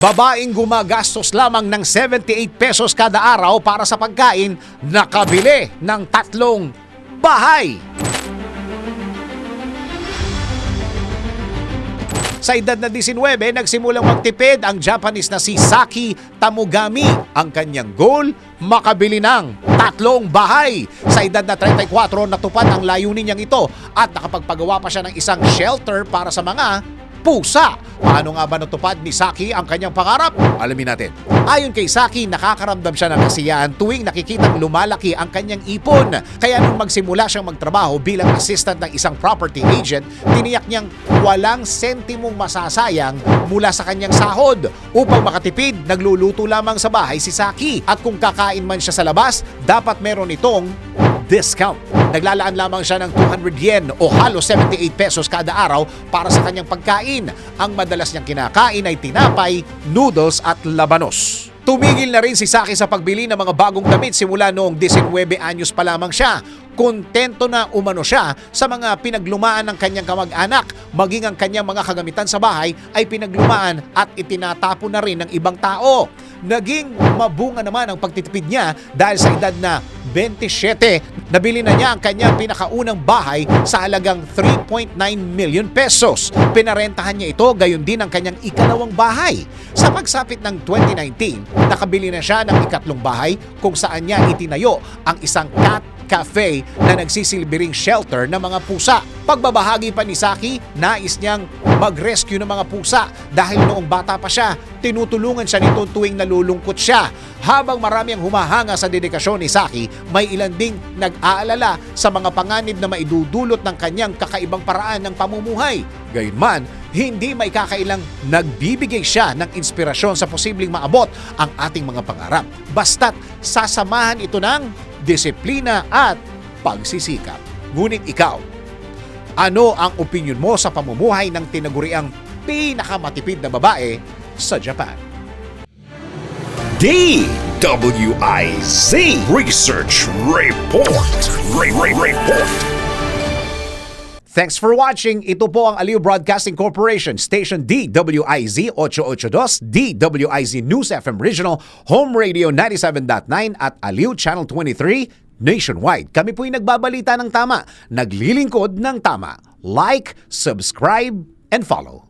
Babaeng gumagastos lamang ng 78 pesos kada araw para sa pagkain, nakabili ng tatlong bahay. Sa edad na 19, nagsimulang magtipid ang Japanese na si Saki Tamugami. Ang kanyang goal, makabili ng tatlong bahay. Sa edad na 34, natupad ang layunin niyang ito at nakapagpagawa pa siya ng isang shelter para sa mga pusa. Paano nga ba natupad ni Saki ang kanyang pangarap? Alamin natin. Ayon kay Saki, nakakaramdam siya ng kasiyahan tuwing nakikitang lumalaki ang kanyang ipon. Kaya nung magsimula siyang magtrabaho bilang assistant ng isang property agent, tiniyak niyang walang sentimong masasayang mula sa kanyang sahod. Upang makatipid, nagluluto lamang sa bahay si Saki. At kung kakain man siya sa labas, dapat meron itong discount. Naglalaan lamang siya ng 200 yen o halos 78 pesos kada araw para sa kanyang pagkain. Ang madalas niyang kinakain ay tinapay, noodles at labanos. Tumigil na rin si Saki sa pagbili ng mga bagong damit simula noong 19 anyos pa lamang siya. Kontento na umano siya sa mga pinaglumaan ng kanyang kamag-anak. Maging ang kanyang mga kagamitan sa bahay ay pinaglumaan at itinatapon na rin ng ibang tao. Naging mabunga naman ang pagtitipid niya dahil sa edad na 27, nabili na niya ang kanyang pinakaunang bahay sa halagang 3.9 million pesos. Pinarentahan niya ito gayon din ang kanyang ikalawang bahay. Sa pagsapit ng 2019, nakabili na siya ng ikatlong bahay kung saan niya itinayo ang isang cat cafe na nagsisilbing shelter ng mga pusa. Pagbabahagi pa ni Saki, nais niyang mag-rescue ng mga pusa dahil noong bata pa siya, tinutulungan siya nito tuwing nalulungkot siya. Habang marami ang humahanga sa dedikasyon ni Saki, may ilan ding nag-aalala sa mga panganib na maidudulot ng kanyang kakaibang paraan ng pamumuhay. Gayunman, hindi may kakailang nagbibigay siya ng inspirasyon sa posibleng maabot ang ating mga pangarap. Basta't sasamahan ito ng disiplina at pagsisikap. Ngunit ikaw, ano ang opinion mo sa pamumuhay ng tinaguriang pinakamatipid na babae sa Japan? DWIZ Research Report. Re- Re- Report. Thanks for watching. Ito po ang Aliw Broadcasting Corporation, Station DWIZ 882, DWIZ News FM Regional, Home Radio 97.9 at Aliw Channel 23 nationwide. Kami po'y nagbabalita ng tama, naglilingkod ng tama. Like, subscribe, and follow.